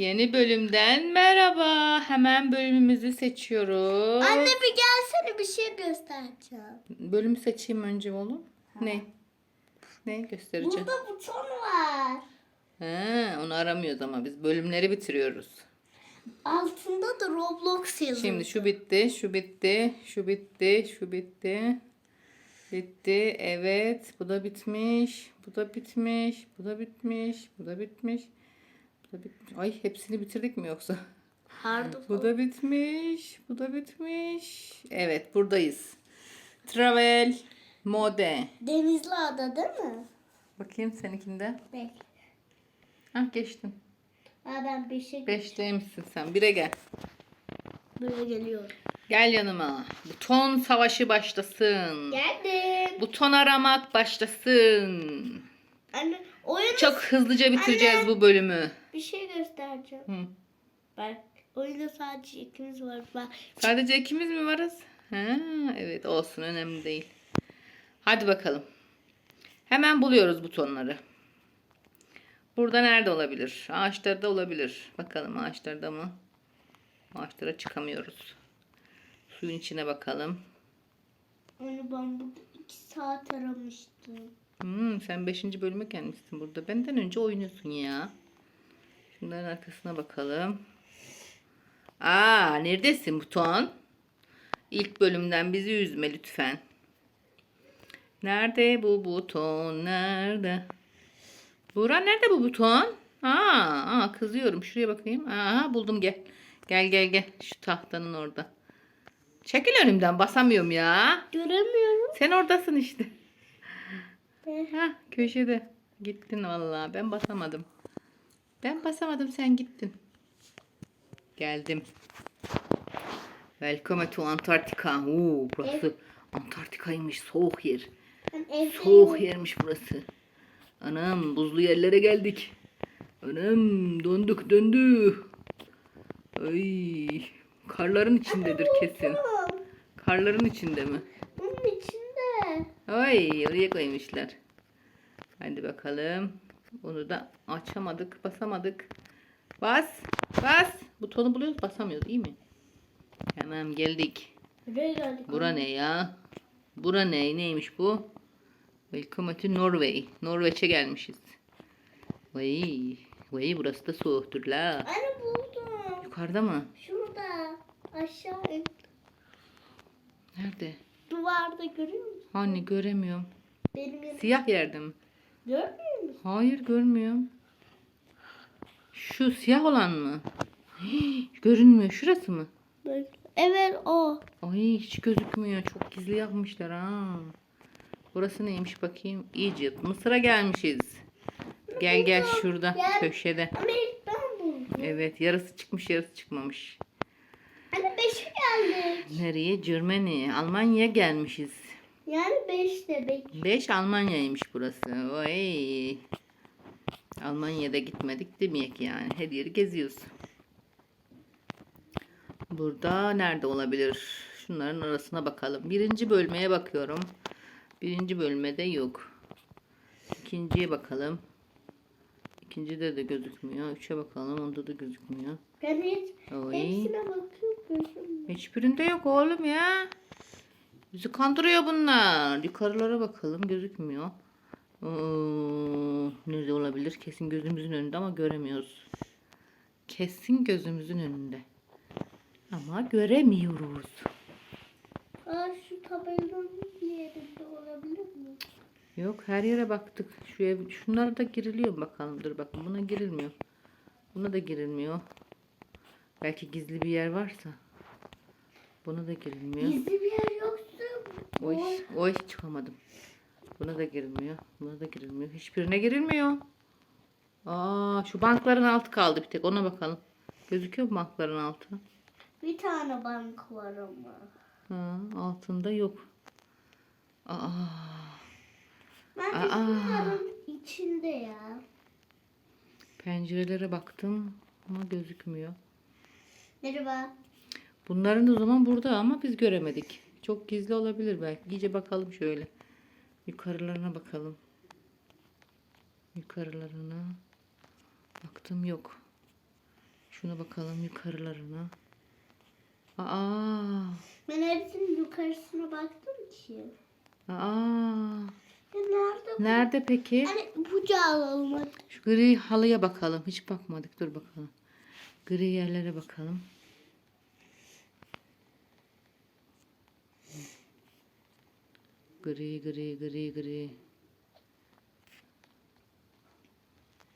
Yeni bölümden merhaba. Hemen bölümümüzü seçiyoruz. Anne bir gelsene bir şey göstereceğim. Bölümü seçeyim önce oğlum. Ne? Ne göstereceğim? Burada buton var. Ha, onu aramıyoruz ama biz bölümleri bitiriyoruz. Altında da Roblox yazıyor. Şimdi şu bitti, şu bitti, şu bitti, şu bitti. Bitti. Evet. Bu da bitmiş. Bu da bitmiş. Bu da bitmiş. Bu da bitmiş. Ay hepsini bitirdik mi yoksa? Hardı Bu da bitmiş. Bu da bitmiş. Evet buradayız. Travel mode. Denizli ada değil mi? Bakayım seninkinde. Bekle. Hah geçtin. Ha ben bir şey Beşteymişsin sen. Bire gel. böyle geliyorum. Gel yanıma. Buton savaşı başlasın. Geldim. Buton aramak başlasın. Anne oyunu Çok hızlıca bitireceğiz Anne. bu bölümü. Bir şey göstereceğim. Hı. Bak oyunda sadece ikimiz var. Bak Sadece ikimiz mi varız? Ha, evet olsun önemli değil. Hadi bakalım. Hemen buluyoruz butonları. Burada nerede olabilir? Ağaçlarda olabilir. Bakalım ağaçlarda mı? Ağaçlara çıkamıyoruz. Suyun içine bakalım. Anne ben burada iki saat aramıştım. Hmm, sen 5. bölüme gelmişsin burada. Benden önce oynuyorsun ya. Şunların arkasına bakalım. Aa, neredesin buton? İlk bölümden bizi üzme lütfen. Nerede bu buton? Nerede? Buğra nerede bu buton? Aa, aa kızıyorum. Şuraya bakayım. Aa, buldum gel. Gel gel gel. Şu tahtanın orada. Çekil önümden basamıyorum ya. Göremiyorum. Sen oradasın işte. Ha köşede. Gittin vallahi. Ben basamadım. Ben basamadım sen gittin. Geldim. Welcome to Antarktika. Oo, burası Antarktika'ymış. Soğuk yer. Soğuk yermiş burası. Anam buzlu yerlere geldik. Anam donduk döndü. Ay karların içindedir kesin. Karların içinde mi? Bunun içinde. Ay oraya koymuşlar. Hadi bakalım. Onu da açamadık, basamadık. Bas, bas. Butonu buluyoruz, basamıyoruz, iyi mi? Tamam geldik. Buraya geldik. Bura ne ya? Bura ne? Neymiş bu? Welcome to Norway. Norveç'e gelmişiz. Vay, vay burası da soğuktur la. Anne buldum. Yukarıda mı? Şurada. Aşağı in. Nerede? Duvarda görüyor musun? Hani göremiyorum. Benim yanım. Siyah yerde mi? Görmüyor musun? Hayır görmüyorum. Şu siyah olan mı? Hii, görünmüyor. Şurası mı? Evet o. Ay hiç gözükmüyor. Çok gizli yapmışlar ha. Burası neymiş bakayım. Egypt. Mısır'a gelmişiz. Gel gel şurada Gel. köşede. Ama ilk ben buldum. Evet yarısı çıkmış yarısı çıkmamış. Anne beşe geldik. Nereye? Germany. Almanya'ya gelmişiz. Yani beş demek. 5 Almanya'ymış burası. Vay. Almanya'da gitmedik demeyek yani. Her yeri geziyoruz. Burada nerede olabilir? Şunların arasına bakalım. Birinci bölmeye bakıyorum. Birinci bölmede yok. İkinciye bakalım. İkincide de gözükmüyor. Üçe bakalım. Onda da gözükmüyor. Ben hiç Oy. hepsine bakıyorum. Hiçbirinde yok oğlum ya. Bizi kandırıyor bunlar. Yukarılara bakalım gözükmüyor. Oo, nerede olabilir? Kesin gözümüzün önünde ama göremiyoruz. Kesin gözümüzün önünde. Ama göremiyoruz. Aa şu tabelanın yerinde olabilir mi? Yok her yere baktık. Şu ev, şunlara da giriliyor bakalım. Dur bakın buna girilmiyor. Buna da girilmiyor. Belki gizli bir yer varsa. Buna da girilmiyor. Gizli bir yer. Oy, oy çıkamadım. Buna da girilmiyor. Buna da girilmiyor. Hiçbirine girilmiyor. Aa, şu bankların altı kaldı bir tek. Ona bakalım. Gözüküyor mu bankların altı? Bir tane bank var ama. Ha, altında yok. Aa, Bence Aa. bunların içinde ya. pencerelere baktım ama gözükmüyor. Merhaba. Bunların o zaman burada ama biz göremedik. Çok gizli olabilir belki. İyice bakalım şöyle. Yukarılarına bakalım. Yukarılarına. Baktım yok. Şuna bakalım yukarılarına. Aa, Ben hepsinin yukarısına baktım ki. aa. Ya nerede? bu? Nerede peki? Hani ipucu alalım. Şu gri halıya bakalım. Hiç bakmadık. Dur bakalım. Gri yerlere bakalım. Gri gri gri gri.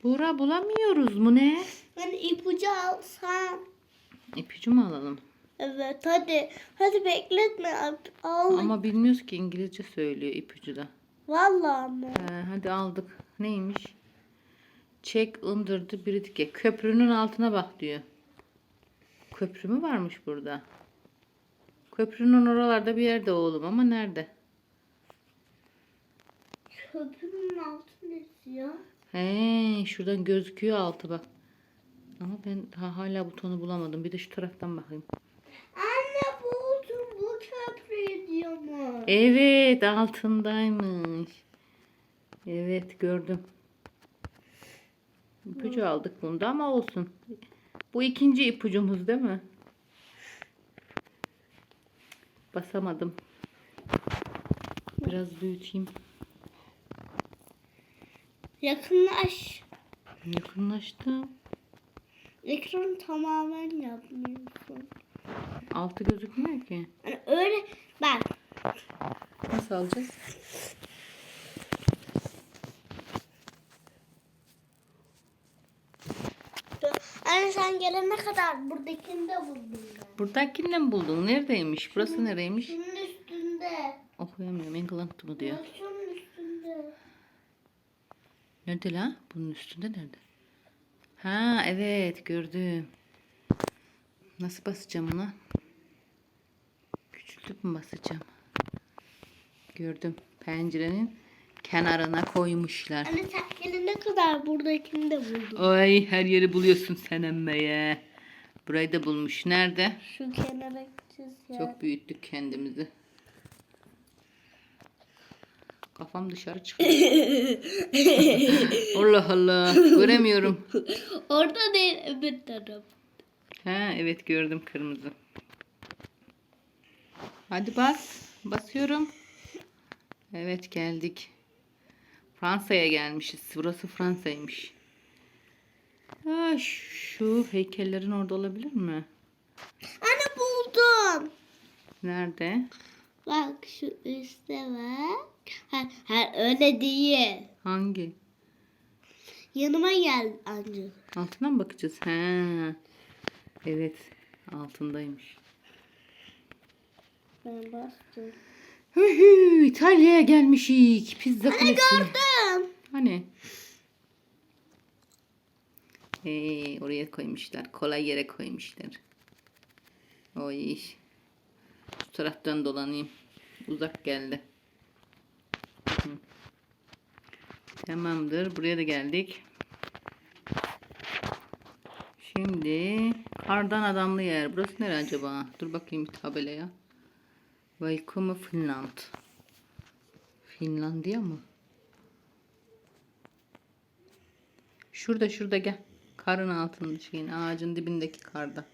Bura bulamıyoruz mu ne? Ben ipucu alsam. İpucu mu alalım? Evet hadi. Hadi bekletme. Al. Ama bilmiyoruz ki İngilizce söylüyor ipucu da. Vallahi mı? He, hadi aldık. Neymiş? Check under the bridge. Köprünün altına bak diyor. Köprü mü varmış burada? Köprünün oralarda bir yerde oğlum ama nerede? Köprünün altı ya? He, şuradan gözüküyor altı bak. Ama ben ha, hala butonu bulamadım. Bir de şu taraftan bakayım. Anne buldum bu köprüyü diyor mu? Evet, altındaymış. Evet, gördüm. İpucu aldık bunda ama olsun. Bu ikinci ipucumuz değil mi? Basamadım. Biraz büyüteyim. Yakınlaş. Yakınlaştım. Ekranı tamamen yapmıyorsun. Altı gözükmüyor ki. Hani öyle bak. Nasıl alacağız? Anne sen gelene kadar buradakini de buldum ben. Buradakini mi buldun? Neredeymiş? Burası nereymiş? Şunun üstünde. Okuyamıyorum. England mı diyor. Üstünde. Nerede la? Bunun üstünde nerede? Ha evet gördüm. Nasıl basacağım ona? Küçültüp mü basacağım? Gördüm. Pencerenin kenarına koymuşlar. Anne sen gelene kadar buradakini de buldum. Ay her yeri buluyorsun sen emmeye. Burayı da bulmuş. Nerede? Şu kenara çiz ya. Çok büyüttük kendimizi. Kafam dışarı çıkıyor. Allah Allah. Göremiyorum. Orada değil öbür taraf. Ha evet gördüm kırmızı. Hadi bas. Basıyorum. Evet geldik. Fransa'ya gelmişiz. Burası Fransa'ymış. Ha, şu heykellerin orada olabilir mi? Anne buldum. Nerede? Bak şu üstte bak. Ha, ha, öyle değil. Hangi? Yanıma gel anne. Altına mı bakacağız? Ha. Evet. Altındaymış. Ben bastım. Hü hü, İtalya'ya gelmişik. Pizza kulesi. Gördüm. Hani? Ee, oraya koymuşlar. Kolay yere koymuşlar. Oy. Şu taraftan dolanayım. Uzak geldi. Hı. Tamamdır. Buraya da geldik. Şimdi kardan adamlı yer. Burası nere acaba? Dur bakayım bir tabelaya. Welcome Finland. Finlandiya mı? Şurada şurada gel. Karın altında şeyin ağacın dibindeki karda.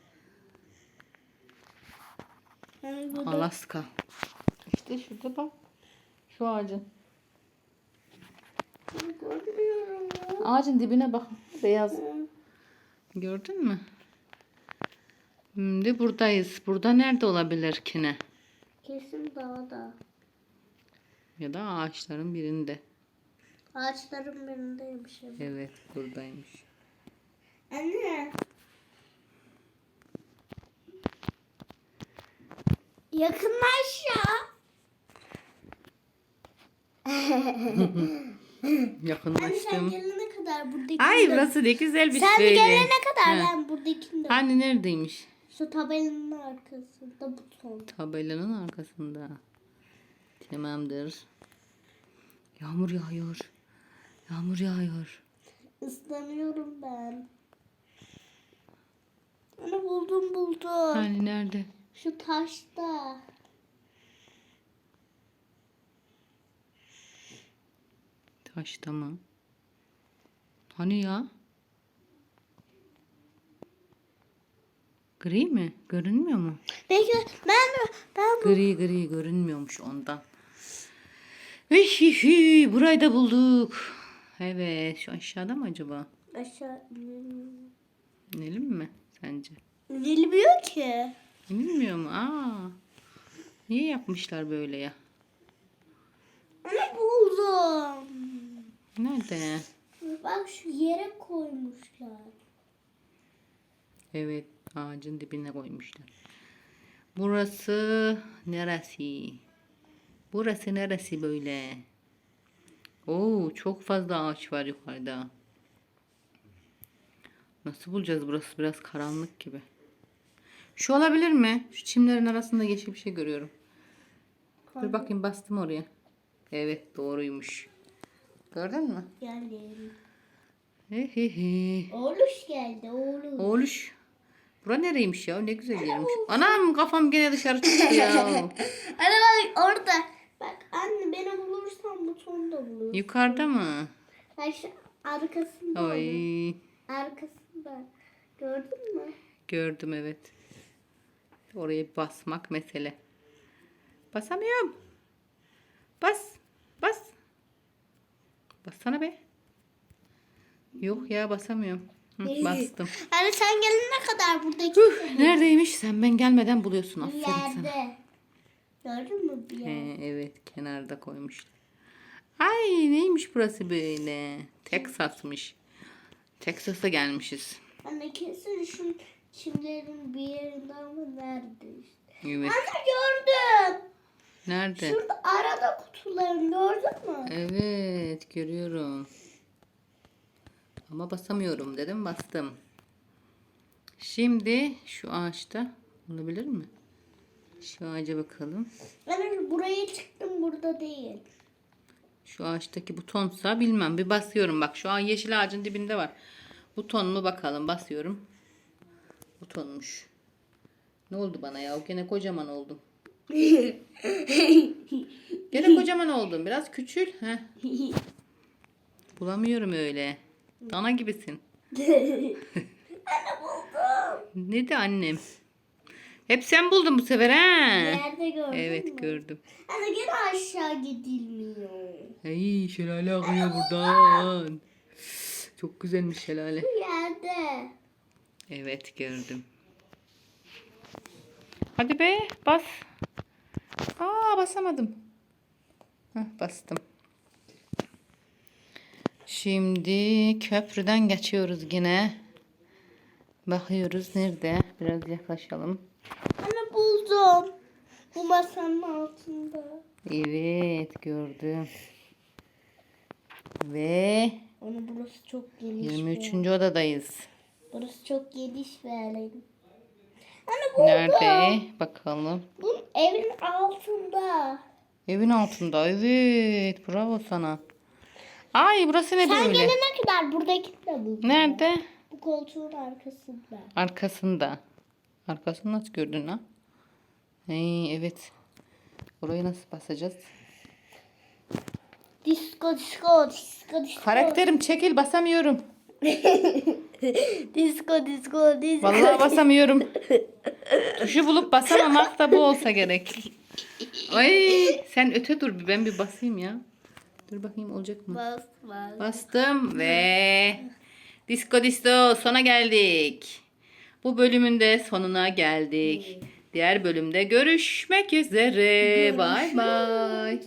Alaska. İşte şurada bak. Şu ağacın. Görmüyorum ya. Ağacın dibine bak. Beyaz. Gördün mü? Şimdi buradayız. Burada nerede olabilir ki ne? Kesin dağda. Ya da ağaçların birinde. Ağaçların birindeymiş. evet. Evet buradaymış. Anne. Yakınlaş ya. Anne sen Yakınlaştım. gelene kadar buradakini Ay burası ne güzel bir Sen gelene kadar ben buradakini de. Hani neredeymiş? Şu tabelanın arkasında buton. Tabelanın arkasında. Tamamdır. Yağmur yağıyor. Yağmur yağıyor. Islanıyorum ben. Anne buldum buldum. Hani nerede? Şu taşta. Taşta mı? Hani ya? Gri mi? Görünmüyor mu? Peki ben ben bu Gri gri görünmüyormuş ondan. Hihihi, burayı da bulduk. Evet şu aşağıda mı acaba? aşağı İnelim mi sence? Bilmiyor ki. İnilmiyor mu? Aa. Niye yapmışlar böyle ya? Onu buldum. Nerede? Bak şu yere koymuşlar. Evet ağacın dibine koymuşlar. Burası neresi? Burası neresi böyle? Oo çok fazla ağaç var yukarıda. Nasıl bulacağız burası biraz karanlık gibi. Şu olabilir mi? Şu çimlerin arasında yeşil bir şey görüyorum. Dur bakayım bastım oraya. Evet doğruymuş. Gördün mü? Geldim. Hehehe. Oğluş geldi oğluş. Oğluş. Bura nereymiş ya? Ne güzel yermiş. Anam kafam gene dışarı çıktı ya. Anne bak orada. Bak anne beni bulursan butonu da bulur. Yukarıda mı? Bak şu arkasında. Ay Arkasında. Gördün mü? gördüm evet. Oraya basmak mesele. Basamıyorum. Bas. Bas. Bassana be. Yok ya basamıyorum. Hı, bastım. Anne sen gelene kadar buradaki Neredeymiş? Sen ben gelmeden buluyorsun. Aferin sana. yerde. Gördün mü bir yer? He, evet kenarda koymuşlar. Ay neymiş burası böyle? Texas'mış. Texas'a gelmişiz. Anne kesin şu çimlerin bir yerinde ama nerede işte. Evet. Anne gördüm. Nerede? Şurada arada kutularını gördün mü? Evet görüyorum. Ama basamıyorum dedim bastım. Şimdi şu ağaçta olabilir mi? Şu ağaca bakalım. Anne buraya çıktım burada değil. Şu ağaçtaki butonsa bilmem. Bir basıyorum bak. Şu an yeşil ağacın dibinde var. Buton mu bakalım. Basıyorum. Butonmuş. Ne oldu bana ya? Gene kocaman oldum. Gene kocaman oldum. Biraz küçül. Heh. Bulamıyorum öyle. Dana gibisin. Anne buldum. Ne de annem? Hep sen buldun bu sefer ha? Nerede gördün mü? Evet gördüm. Anne gene aşağı gidilmiyor. Hey şelale akıyor buradan. Çok güzelmiş şelale. Bu yerde. Evet gördüm. Hadi be bas. Aa basamadım. Heh, bastım. Şimdi köprüden geçiyoruz yine. Bakıyoruz nerede? Biraz yaklaşalım. Anne buldum. Bu masanın altında. Evet gördüm. Ve Onu burası çok geniş. 23. ve- odadayız. Burası çok geniş ve. Anne buldum. Nerede? Bakalım. Bunun evin altında. Evin altında. Evet. Bravo sana. Ay burası ne Sen böyle? gelene kadar buradaki de buldum. Nerede? Bu koltuğun arkasında. Arkasında. Arkasını nasıl gördün ha? Hey, evet. Orayı nasıl basacağız? Disco disco disco disco. Karakterim çekil basamıyorum. Disco disco disco. Vallahi basamıyorum. Tuşu bulup basamamak da bu olsa gerek. Ay sen öte dur bir ben bir basayım ya. Dur bakayım olacak mı? Bas bas. Bastım ve Disco Disto sona geldik. Bu bölümün de sonuna geldik. Diğer bölümde görüşmek üzere. Bay bay.